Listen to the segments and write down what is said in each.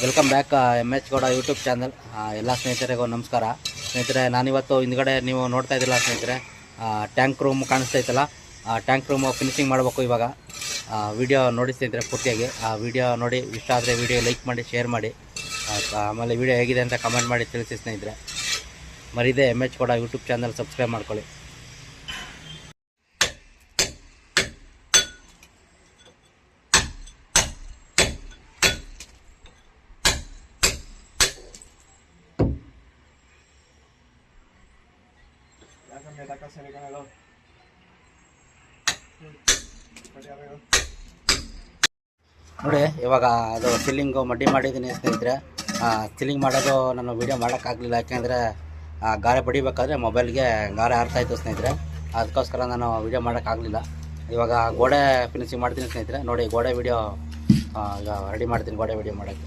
Welcome back M H Gowda YouTube channel ಎಲ್ಲ ಸ್ನೇಹಿತರಿಗೂ ನಮಸ್ಕಾರ. ಸ್ನೇಹಿತರೆ, ನಾನಿವತ್ತು ಹಿಂದ್ಗಡೆ ನೀವು ನೋಡ್ತಾ ಇದ್ದಿಲ್ಲ ಸ್ನೇಹಿತರೆ ಟ್ಯಾಂಕ್ ರೂಮ್ ಕಾಣಿಸ್ತಾ ಇತ್ತಲ್ಲ ಆ ಟ್ಯಾಂಕ್ ರೂಮ್ ಫಿನಿಶಿಂಗ್ ಮಾಡಬೇಕು ಇವಾಗ. ವಿಡಿಯೋ ನೋಡಿ ಸ್ನೇಹಿತರೆ ಪೂರ್ತಿಯಾಗಿ. ಆ ವಿಡಿಯೋ ನೋಡಿ ಇಷ್ಟ ಆದರೆ ವಿಡಿಯೋ ಲೈಕ್ ಮಾಡಿ ಶೇರ್ ಮಾಡಿ. ಆಮೇಲೆ ವಿಡಿಯೋ ಹೇಗಿದೆ ಅಂತ ಕಮೆಂಟ್ ಮಾಡಿ ತಿಳಿಸಿ ಸ್ನೇಹಿತರೆ. ಮರಿದೆ M H Gowda YouTube channel subscribe ಮಾಡ್ಕೊಳ್ಳಿ. ನೋಡಿ ಇವಾಗ ಅದು ಸಿಲ್ಲಿಂಗು ಮಡ್ಡಿ ಮಾಡಿದ್ದೀನಿ ಸ್ನೇಹಿತರೆ. ಸಿಲ್ಲಿಂಗ್ ಮಾಡೋದು ನಾನು ವೀಡಿಯೋ ಮಾಡೋಕ್ಕಾಗಲಿಲ್ಲ. ಯಾಕೆಂದರೆ ಗಾರೆ ಬಡಿಬೇಕಾದ್ರೆ ಮೊಬೈಲ್ಗೆ ಗಾರೆ ಆಡ್ತಾಯಿತ್ತು ಸ್ನೇಹಿತರೆ. ಅದಕ್ಕೋಸ್ಕರ ನಾನು ವೀಡಿಯೋ ಮಾಡೋಕ್ಕಾಗಲಿಲ್ಲ. ಇವಾಗ ಗೋಡೆ ಫಿನಿಶಿಂಗ್ ಮಾಡ್ತೀನಿ ಸ್ನೇಹಿತರೆ. ನೋಡಿ, ಗೋಡೆ ವೀಡಿಯೋ ಈಗ ರೆಡಿ ಮಾಡ್ತೀನಿ. ಗೋಡೆ ವೀಡಿಯೋ ಮಾಡೋಕ್ಕೆ.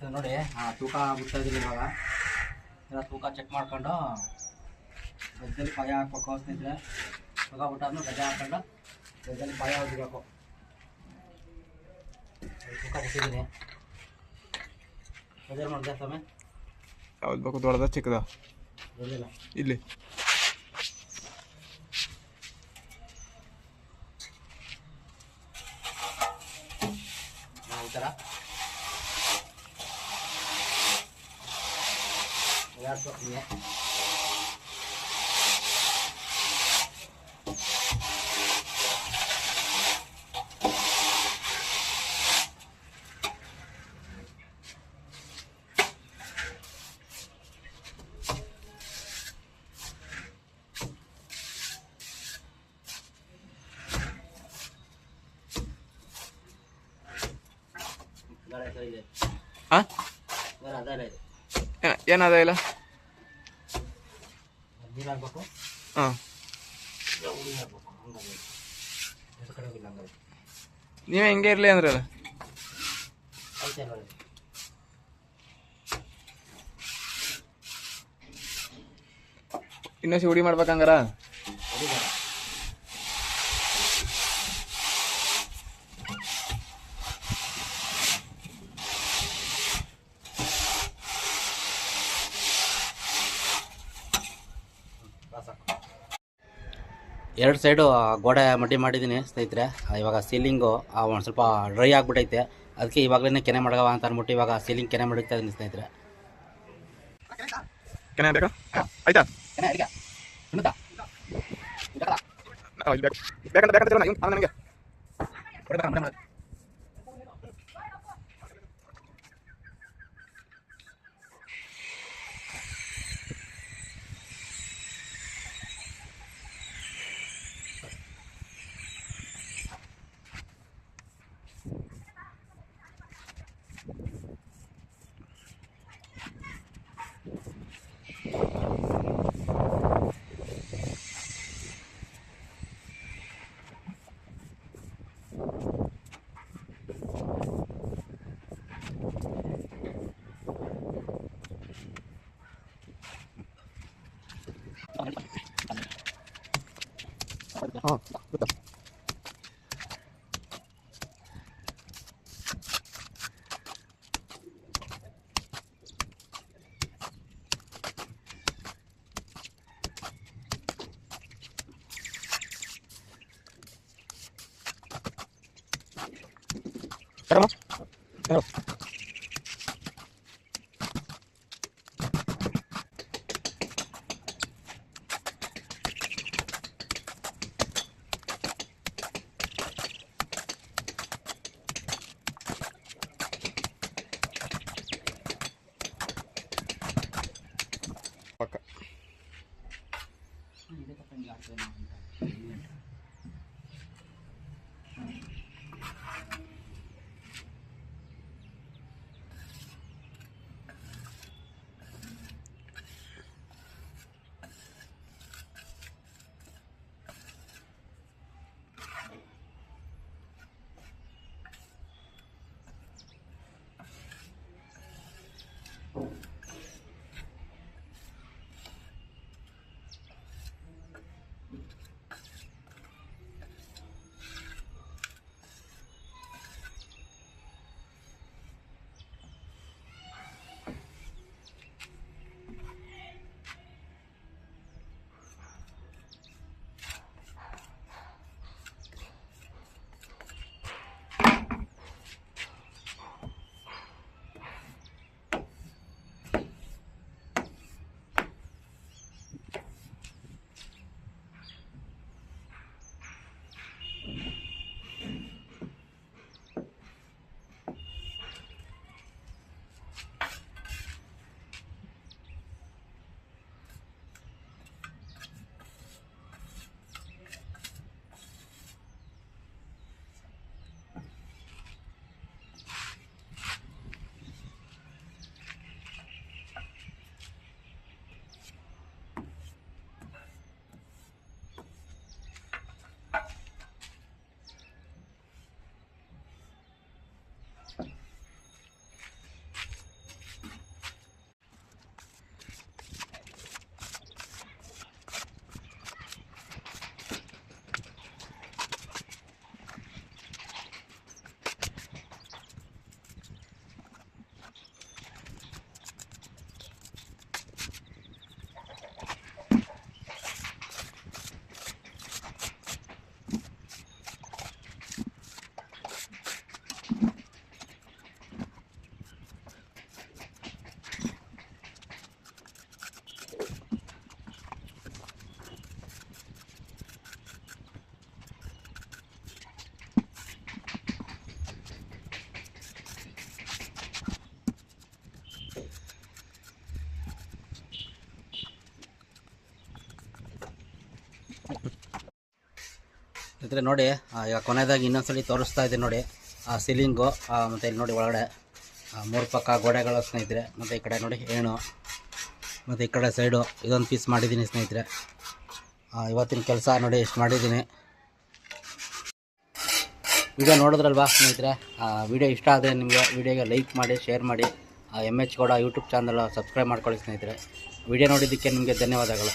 ಇದು ನೋಡಿ. ಆ, ತೂಕ ಬಿಡ್ತಾ ಇದ್ದೀನಿ ಇವಾಗ. ಎಲ್ಲ ತೂಕ ಚೆಕ್ ಮಾಡ್ಕೊಂಡು ಗದ್ದೆಲಿ ಪಾಯ ಹಾಕ್ಬೇಕು ಸ್ನೇಹಿತರೆ ತೂಕ ಬಿಟ್ಟಾದ್ಮೇಲೆ ಗದ್ದೆ ಹಾಕೊಂಡು ಗದ್ದೆಲಿ ಪಾಯ ಹೊಡಿಬೇಕು ತೂಕ ಬಿಟ್ಟಿದ್ದೀನಿ. ಗದ್ದೆ ಮಾಡಿದೆ ಸ್ವಾಮಿ? ಯಾವ್ದು ಬೇಕು ದೊಡ್ಡದ ಚಿಕ್ಕದ? ಇಲ್ಲಿ. ಎರಡು ಹಿಂಗೆ ಗಾಳಿ ಹತ್ರ ಇದೆ ಹಾಂ ಗಾಳಿ ಅದಾರ ಇದೆ ಏನದ ಇಲ್ಲ ನೀರು ಹಾಕ್ಬೇಕು ಹಾಂ. ನೀವೇ ಹಿಂಗೆ ಇರಲಿ ಅಂದ್ರಲ್ಲ ಇನ್ನೊಂದು ಇನ್ನೊಸಿ ಹುಡಿ ಮಾಡ್ಬೇಕಂಗಾರ ಎರಡು ಸೈಡು ಗೋಡೆ ಮಡ್ಡಿ ಮಾಡಿದ್ದೀನಿ ಸ್ನೇಹಿತರೆ. ಇವಾಗ ಸೀಲಿಂಗು ಒಂದು ಸ್ವಲ್ಪ ಡ್ರೈ ಆಗಿಬಿಟ್ಟೈತೆ ಅದಕ್ಕೆ ಇವಾಗಲೇ ಕೆನೆ ಮಾಡಗವ ಅಂತ ಅಂದ್ಬಿಟ್ಟು ಇವಾಗ ಸೀಲಿಂಗ್ ಕೆನೆ ಮಾಡಿರ್ತಾ ಇದ್ದೀನಿ ಸ್ನೇಹಿತರೆ. ಕೆನೆ ಆಯ್ತಾ? ಕೆನೆ Oh, betul. Pero, pero, ಸ್ನೇಹಿತರೆ ನೋಡಿ ಈಗ ಕೊನೆಯದಾಗಿ ಇನ್ನೊಂದ್ಸಲಿ ತೋರಿಸ್ತಾ ಇದ್ದೀನಿ ನೋಡಿ, ಆ ಸೀಲಿಂಗು ಮತ್ತು ಇಲ್ಲಿ ನೋಡಿ ಒಳಗಡೆ ಮೂರು ಪಕ್ಕ ಗೋಡೆಗಳು ಸ್ನೇಹಿತರೆ, ಮತ್ತು ಈ ಕಡೆ ನೋಡಿ ಏಣು, ಮತ್ತು ಈ ಕಡೆ ಸೈಡು ಇದೊಂದು ಪೀಸ್ ಮಾಡಿದ್ದೀನಿ ಸ್ನೇಹಿತರೆ. ಇವತ್ತಿನ ಕೆಲಸ ನೋಡಿ ಎಷ್ಟು ಮಾಡಿದ್ದೀನಿ. ವಿಡಿಯೋ ನೋಡಿದ್ರಲ್ವಾ ಸ್ನೇಹಿತರೆ ವಿಡಿಯೋ ಇಷ್ಟ ಆದರೆ ನಿಮಗೆ ವಿಡಿಯೋಗೆ ಲೈಕ್ ಮಾಡಿ ಶೇರ್ ಮಾಡಿ ಎಂ ಎಚ್ ಕೂಡ ಯೂಟ್ಯೂಬ್ ಚಾನಲ್ ಸಬ್ಸ್ಕ್ರೈಬ್ ಮಾಡ್ಕೊಳ್ಳಿ ಸ್ನೇಹಿತರೆ. ವಿಡಿಯೋ ನೋಡಿದ್ದಕ್ಕೆ ನಿಮಗೆ ಧನ್ಯವಾದಗಳು.